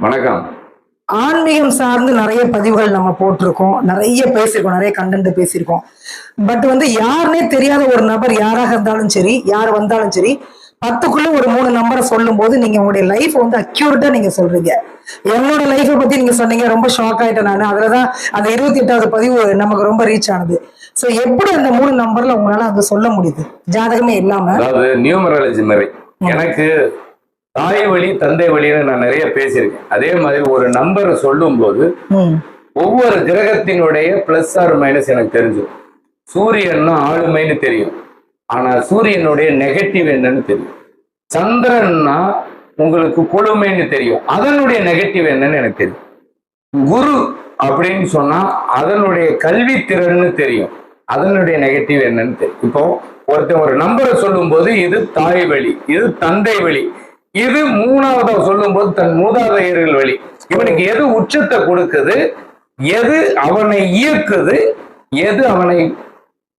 வணக்கம். ஆன்மீகம் சார்ந்து நிறைய பதிவுகள் நம்ம போட்டிருக்கோம். நிறைய பேசியிருக்கோம். நிறைய கண்டென்ட் பேசியிருக்கோம். பட் வந்து யாருன்னே தெரியாத ஒரு நபர் யாராக இருந்தாலும் சரி யார் வந்தாலும் சரி பத்துக்குள்ள ஒரு மூணு நம்பரை சொல்லும் போது நீங்க உங்களுடைய லைஃப் வந்து அக்யூரேட்டா நீங்க சொல்றீங்க. என்னோட லைஃப்பை பத்தி நீங்க சொன்னீங்க ரொம்ப ஷாக் ஆயிட்டேன் நான். அதுலதான் அந்த இருபத்தி எட்டாவது பதிவு நமக்கு ரொம்ப ரீச் ஆனது. சோ எப்படி அந்த மூணு நம்பர்ல உங்களால அதை சொல்ல முடியுது? ஜாதகமே இல்லாம. அதாவது நியூமராலஜி மாதிரி எனக்கு தாய் வழி தந்தை வழின்னு நான் நிறைய பேசியிருக்கேன். அதே மாதிரி ஒரு நம்பரை சொல்லும்போது ம். ஒவ்வொரு கிரகத்தினுடைய பிளஸ் ஆர் மைனஸ் எனக்கு தெரிஞ்சிடும். சூரியன்னா ஆளுமைன்னு தெரியும். ஆனா சூரியனுடைய நெகட்டிவ் என்னன்னு தெரியும். சந்திரன்னா உங்களுக்கு குளுமைன்னு தெரியும். அதனுடைய நெகட்டிவ் என்னன்னு எனக்கு தெரியும். குரு அப்படின்னு சொன்னா அதனுடைய கல்வி திறன்னு தெரியும். அதனுடைய நெகட்டிவ் என்னன்னு தெரியும். இப்போ ஒருத்தன் ஒரு நம்பரை சொல்லும்போது இது தாய் வழி இது தந்தை வழி. இது மூணாவதா சொல்லும்போது தன் மூதாதையர்கள் வழி. இவனுக்கு எது உச்சத்தை கொடுக்குது எது அவனை இயக்குது எது அவனை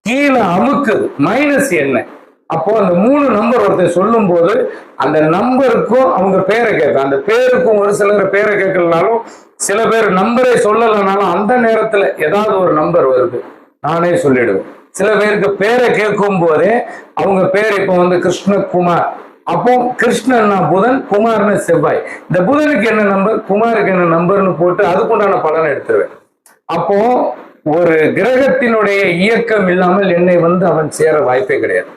கீழே அமுக்குது மைனஸ் என்ன? அப்போ அந்த மூணு நம்பர் ஒருத்தர் சொல்லும்போது அந்த நம்பருக்கும் அவங்க பேரை கேட்கும் அந்த பேருக்கும் ஒரு சிலர் பேரை கேட்கலனாலும் சில பேர் நம்பரை சொல்லலைனாலும் அந்த நேரத்துல ஏதாவது ஒரு நம்பர் வருது. நானே சொல்லிடுவேன். சில பேருக்கு பேரை கேட்கும் போதே அவங்க பேர் இப்போ வந்து கிருஷ்ணகுமார். அப்போ கிருஷ்ணன்னா புதன் குமார்னு செவ்வாய். இந்த புதனுக்கு என்ன நம்பர் குமாருக்கு என்ன நம்பர்னு போட்டு அதுக்குண்டான பலனை எடுத்துருவேன். அப்போ ஒரு கிரகத்தினுடைய இயக்கம் இல்லாமல் என்னை வந்து அவன் சேர வாய்ப்பே கிடையாது.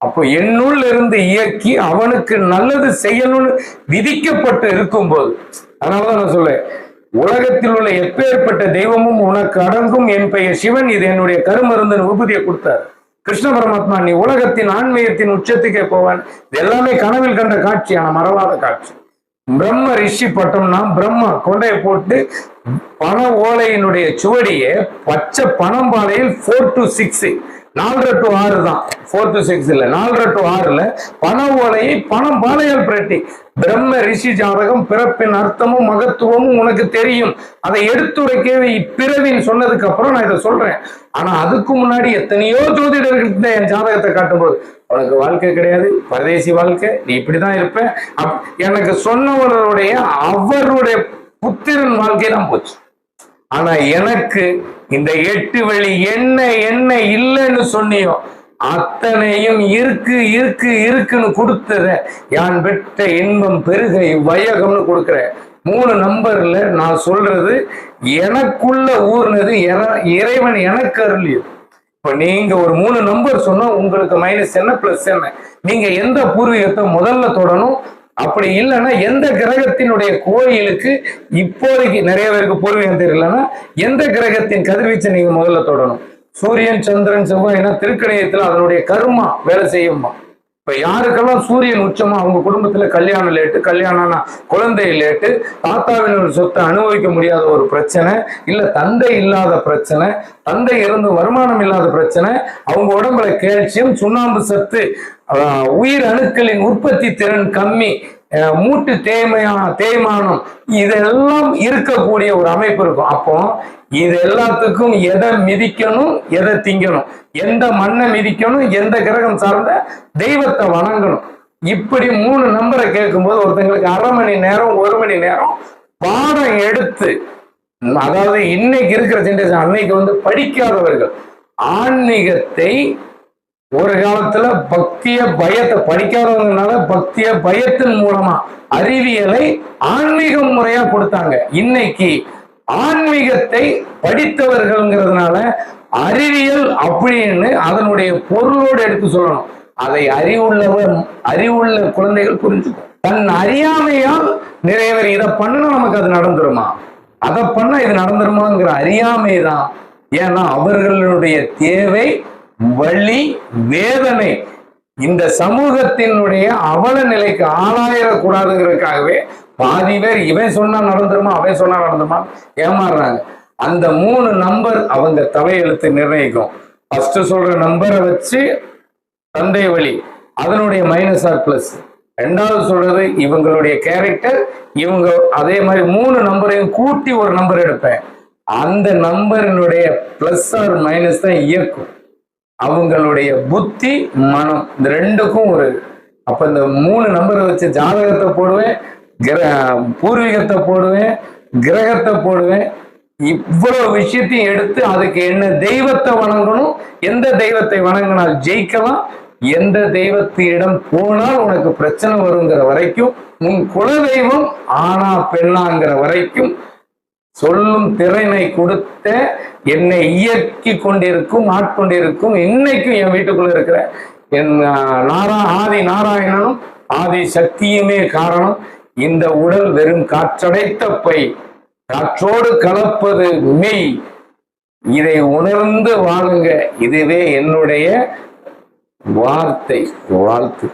அப்போ என்னுள் இருந்து இயக்கி அவனுக்கு நல்லது செய்யணும்னு விதிக்கப்பட்டு இருக்கும்போது அதனாலதான் நான் சொல்றேன் உலகத்தில் உள்ள எப்பேற்பட்ட தெய்வமும் உனக்கு அடங்கும் என் பெயர் சிவன் இது என்னுடைய கருமருந்தன் உபதியை கொடுத்தார். கிருஷ்ண பரமாத்மா நீ உலகத்தின் ஆன்மீகத்தின் உச்சத்துக்கே போவான். இது எல்லாமே கனவில் கண்ட காட்சி ஆனா மறவாத காட்சி. பிரம்ம ரிஷி பட்டம்னா பிரம்ம கொண்டைய போட்டு பண ஓலையினுடைய சுவடியை பச்சை பணம்பாலையில் ஃபோர் டு சிக்ஸ் நாலரை டு ஆறு தான். ஃபோர் டு சிக்ஸ் இல்ல. நாலரை டு ஆறுல பண ஓலையை பணம் பாலையால் பிரட்டி. பிரம்ம ரிஷி ஜாதகம் பிறப்பின் அர்த்தமும் மகத்துவமும் உனக்கு தெரியும். அதை எடுத்துரைக்கவே இப்பிறவின்னு சொன்னதுக்கு அப்புறம் நான் இதை சொல்றேன். ஆனா அதுக்கு முன்னாடி எத்தனையோ ஜோதிடர்கள் என் ஜாதகத்தை காட்டும்போது உனக்கு வாழ்க்கை கிடையாது. பரதேசி வாழ்க்கை. நீ இப்படிதான் இருப்ப. அப்- எனக்கு சொன்னவர்களுடைய அவருடைய புத்திரன் வாழ்க்கை தான் போச்சு. ஆனா எனக்கு இந்த எட்டு வழி என்ன என்ன இல்லைன்னு சொன்னியோ அத்தனையும் இருக்கு இருக்கு இருக்குன்னு கொடுத்துற யான் பெற்ற இன்பம் பெருகை வையகம்னு கொடுக்குறேன் மூணு நம்பர்ல நான் சொல்றது எனக்குள்ள ஊர்னது இறைவன் எனக்கு அருளியும் இப்ப நீங்க ஒரு மூணு நம்பர் சொன்னா உங்களுக்கு மைனஸ் என்ன பிளஸ் என்ன? நீங்க எந்த பூர்வீகத்தை முதல்ல தொடணும்? அப்படி இல்லைன்னா எந்த கிரகத்தினுடைய கோயிலுக்கு இப்போதைக்கு நிறைய பேருக்கு பூர்வீகம் தெரியலன்னா எந்த கிரகத்தின் கதிர்வீச்சை நீங்க முதல்ல தொடணும்? சூரியன் சந்திரன் செவ்வாய்னா திருக்கணியத்துல அதனுடைய கருமா வேலை செய்யுமா? இப்ப யாருக்கெல்லாம் சூரியன் உச்சமா அவங்க குடும்பத்துல கல்யாணம் லேட்டு கல்யாணம்னா குழந்தை லேட்டு தாத்தாவின் ஒரு சொத்தை அனுபவிக்க முடியாத ஒரு பிரச்சனை இல்ல தந்தை இல்லாத பிரச்சனை தந்தை இருந்து வருமானம் இல்லாத பிரச்சனை அவங்க உடம்புல கேல்சியம் சுண்ணாம்பு சத்து உயிர் அணுக்களின் உற்பத்தி திறன் கம்மி மூட்டு தேய்மையான தேய்மானம் இதெல்லாம் இருக்கக்கூடிய ஒரு அமைப்பு இருக்கும். அப்போ இது எல்லாத்துக்கும் எதை மிதிக்கணும் எதை திங்கணும் எந்த மண்ணை மிதிக்கணும் எந்த கிரகம் சார்ந்த தெய்வத்தை வணங்கணும். இப்படி மூணு நம்பரை கேட்கும்போது ஒருத்தங்களுக்கு அரை மணி நேரம் ஒரு மணி நேரம் பாடம் எடுத்து அதாவது இன்னைக்கு இருக்கிற ஜென்ரேஷன் அன்னைக்கு வந்து படிக்காதவர்கள் ஆன்மீகத்தை ஒரு காலத்துல பக்திய பயத்தை படிக்காதவங்கனால பக்திய பயத்தின் மூலமா அறிவியலை ஆன்மீகம் முறையா கொடுத்தாங்க. இன்னைக்கு ஆன்மீகத்தை படித்தவர்கள்ங்கிறதுனால அறிவியல் அப்படின்னு அதனுடைய பொருளோடு எடுத்து சொல்லணும். அதை அறிவுள்ளவர் அறிவுள்ள குழந்தைகள் புரிஞ்சுக்கும். தன் அறியாமையால் நிறைய பேர் இதை பண்ணுனா நமக்கு அது நடந்துருமா? அதை பண்ணா இது நடந்துருமாங்கிற அறியாமை தான் ஏன்னா அவர்களுடைய தேவை வழி வேதனை. இந்த சமூகத்தினுடைய அவல நிலைக்கு ஆளாயிடக்கூடாதுங்கிறதுக்காகவே பாதி பேர் இவன் சொன்னா நடந்துருமா அவன் சொன்னா நடந்துமா ஏமாறுறாங்க. அந்த மூணு நம்பர் அவங்க தலையெழுத்து நிர்ணயிக்கும். ஃபர்ஸ்ட் சொல்ற நம்பரை வச்சு தந்தை வழி அதனுடைய மைனஸ் ஆர் பிளஸ் ரெண்டாவது சொல்றது இவங்களுடைய கேரக்டர் இவங்க அதே மாதிரி மூணு நம்பரையும் கூட்டி ஒரு நம்பர் எடுப்பேன். அந்த நம்பரினுடைய பிளஸ் ஆர் மைனஸ் தான் இயக்கும் அவங்களுடைய புத்தி மனம் இந்த ரெண்டுக்கும் ஒரு அப்ப இந்த மூணு நம்பரை வச்சு ஜாதகத்தை போடுவேன் கிர பூர்வீகத்தை போடுவேன் கிரகத்தை போடுவேன். இவ்வளவு விஷயத்தையும் எடுத்து அதுக்கு என்ன தெய்வத்தை வணங்கணும் எந்த தெய்வத்தை வணங்கினால் ஜெயிக்கலாம் எந்த தெய்வத்திடம் போனால் உனக்கு பிரச்சனை வருங்கிற வரைக்கும் உன் குல தெய்வம் ஆனா பெண்ணாங்கிற வரைக்கும் சொல்லும் திறனை கொடுத்த என்னை இயக்கி கொண்டிருக்கும் ஆட்கொண்டிருக்கும் இன்னைக்கும் என் வீட்டுக்குள்ள இருக்கிற என் நாரா ஆதி நாராயணனும் ஆதி சக்தியுமே காரணம் இந்த உடல் வெறும் காற்றடைத்த பை காற்றோடு கலப்பது மெய். இதை உணர்ந்து வாழுங்க. இதுவே என்னுடைய வார்த்தை வாழ்த்து.